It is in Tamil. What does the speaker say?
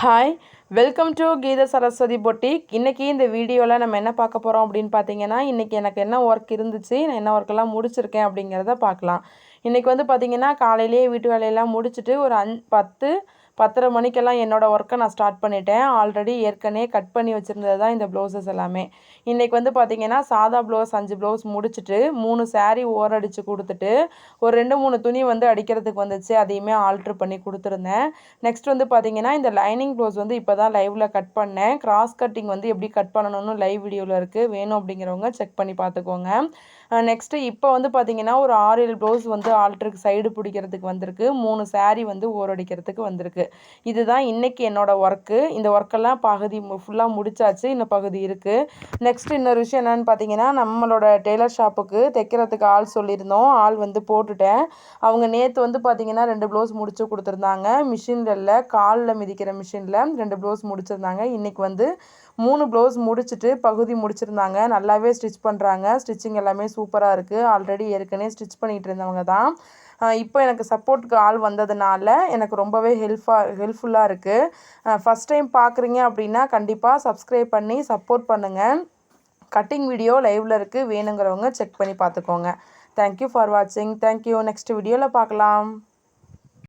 খায় welcome to Geetha Saraswati boutique இன்றைக்கி இந்த வீடியோவில் நம்ம என்ன பார்க்க போகிறோம் அப்படின்னு பார்த்தீங்கன்னா இன்றைக்கி எனக்கு என்ன ஒர்க் இருந்துச்சு நான் என்ன ஒர்க்கெல்லாம் முடிச்சிருக்கேன் அப்படிங்கிறத பார்க்கலாம். இன்றைக்கி வந்து பார்த்திங்கன்னா காலையிலேயே வீட்டு வேலையெல்லாம் முடிச்சுட்டு ஒரு அஞ் பத்து பத்தரை மணிக்கெல்லாம் என்னோடய ஒர்க்கை நான் ஸ்டார்ட் பண்ணிட்டேன். ஆல்ரெடி ஏற்கனவே கட் பண்ணி வச்சுருந்தது தான் இந்த ப்ளவுசஸ் எல்லாமே. இன்றைக்கி வந்து பார்த்திங்கன்னா சாதா ப்ளவுஸ் அஞ்சு ப்ளவுஸ் முடிச்சுட்டு மூணு சாரீ ஓரடித்து கொடுத்துட்டு ஒரு ரெண்டு மூணு துணி வந்து அடிக்கிறதுக்கு வந்துச்சு. அதையுமே ஆல்ட்ரு பண்ணி கொடுத்துருந்தேன். நெக்ஸ்ட் வந்து பார்த்திங்கன்னா இந்த லைனிங் ப்ளவுஸ் வந்து இப்போ தான் லைவில் கட் பண்ணேன். கிராஸ் கட்டிங் வந்து எப்படி கட் பண்ணணும்னு லைவ் வீடியோவில் இருக்குது வேணும் அப்படிங்கிறவங்க செக் பண்ணி பார்த்துக்கோங்க. நெக்ஸ்ட்டு இப்போ வந்து பார்த்திங்கன்னா ஒரு ஆறு ஏழு ப்ளவுஸ் வந்து ஆல்ட்ருக்கு சைடு பிடிக்கிறதுக்கு வந்திருக்கு. மூணு சாரீ வந்து ஓரடிக்கிறதுக்கு வந்திருக்கு. இதுதான் இன்றைக்கி என்னோடய ஒர்க்கு இந்த ஒர்க்கெல்லாம் பகுதி ஃபுல்லாக முடிச்சாச்சு. இன்னும் பகுதி இருக்குது நெக்ஸ்ட் இன்னொரு விஷயம் என்னென்னு பார்த்தீங்கன்னா நம்மளோட டெய்லர் ஷாப்புக்கு தைக்கிறதுக்கு ஆள் சொல்லியிருந்தோம். ஆள் வந்து போட்டுட்டேன். அவங்க நேற்று வந்து பார்த்திங்கன்னா ரெண்டு ப்ளவுஸ் முடிச்சு கொடுத்துருந்தாங்க. மிஷினில் இல்லை காலில் மிதிக்கிற மிஷினில் ரெண்டு ப்ளவுஸ் ப்ளவுஸ் முடிச்சிருந்தாங்க. இன்றைக்கி வந்து மூணு ப்ளவுஸ் முடிச்சுட்டு பகுதி முடிச்சிருந்தாங்க. நல்லாவே ஸ்டிச் பண்ணுறாங்க ஸ்டிச்சிங் எல்லாமே சூப்பராக இருக்குது ஆல்ரெடி ஏற்கனவே ஸ்டிச் பண்ணிகிட்டு இருந்தவங்க தான். இப்போ எனக்கு சப்போர்ட்டுக்கு ஆள் வந்ததுனால எனக்கு ரொம்பவே ஹெல்ப்ஃபாக ஹெல்ப்ஃபுல்லாக இருக்குது ஃபஸ்ட் டைம் பார்க்குறீங்க அப்படின்னா கண்டிப்பாக சப்ஸ்கிரைப் பண்ணி சப்போர்ட் பண்ணுங்கள் கட்டிங் வீடியோ லைவில் இருக்குது வேணுங்கிறவங்க செக் பண்ணி பார்த்துக்கோங்க. தேங்க்யூ ஃபார் வாட்சிங் தேங்க்யூ நெக்ஸ்ட் வீடியோவில் பார்க்கலாம்.